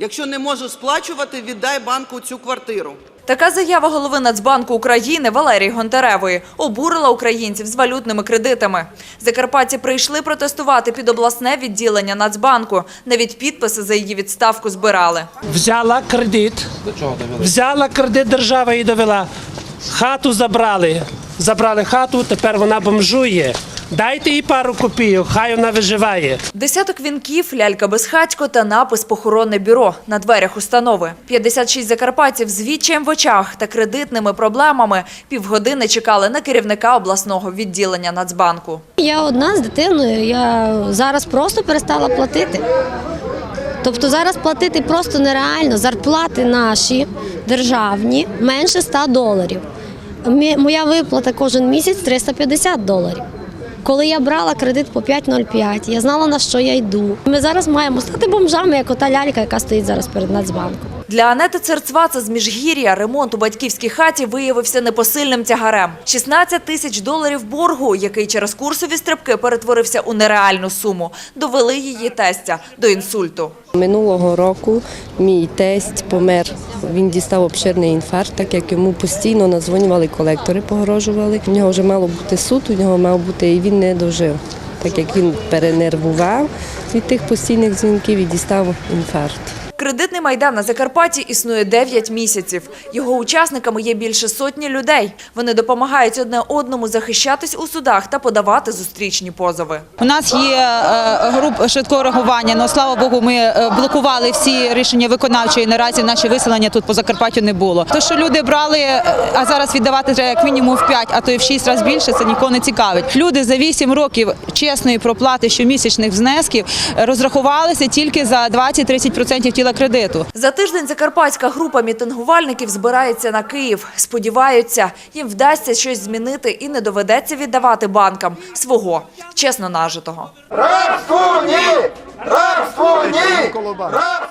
Якщо не можеш сплачувати, віддай банку цю квартиру. Така заява голови Нацбанку України Валерії Гонтаревої обурила українців з валютними кредитами. Закарпатці прийшли протестувати під обласне відділення Нацбанку. Навіть підписи за її відставку збирали. взяла кредит. Взяла кредит, держава і довела. Хату забрали. Забрали хату, тепер вона бомжує. Дайте їй пару копійок, хай вона виживає. Десяток вінків, лялька безхатько та напис «Похоронне бюро» на дверях установи. 56 закарпатців з відчаєм в очах та кредитними проблемами півгодини чекали на керівника обласного відділення Нацбанку. Я одна з дитиною. Я зараз просто перестала платити. Тобто зараз платити просто нереально. Зарплати наші державні менше 100 доларів. Моя виплата кожен місяць 350 доларів. Коли я брала кредит по 5,05, я знала на що я йду. Ми зараз маємо стати бомжами, як ота лялька, яка стоїть зараз перед Нацбанком. Для Анети Церцваца з Міжгір'я ремонт у батьківській хаті виявився непосильним тягарем. 16 тисяч доларів боргу, який через курсові стрибки перетворився у нереальну суму, довели її тестя до інсульту. Минулого року мій тесть помер. Він дістав обширний інфаркт, так як йому постійно надзвонювали колектори, погрожували. У нього вже мало бути суд, у нього мав бути і він не дожив. Так як він перенервував від тих постійних дзвінків і дістав інфаркт. Кредитний майдан на Закарпатті існує 9 місяців. Його учасниками є більше сотні людей. Вони допомагають одне одному захищатись у судах та подавати зустрічні позови. У нас є е, груп швидкого реагування, але слава Богу, ми е, блокували всі рішення виконавчої. Наразі наші виселення тут по Закарпаттю не було. То, що люди брали, е, а зараз віддавати треба як мінімум в 5, а то і в 6 разів більше, це нікого не цікавить. Люди за 8 років чесної проплати щомісячних внесків розрахувалися тільки за 20-30% тіла кредиту. За тиждень закарпатська група мітингувальників збирається на Київ. Сподіваються, їм вдасться щось змінити і не доведеться віддавати банкам свого чесно нажитого. Рабству ні! Рабству ні! Рабству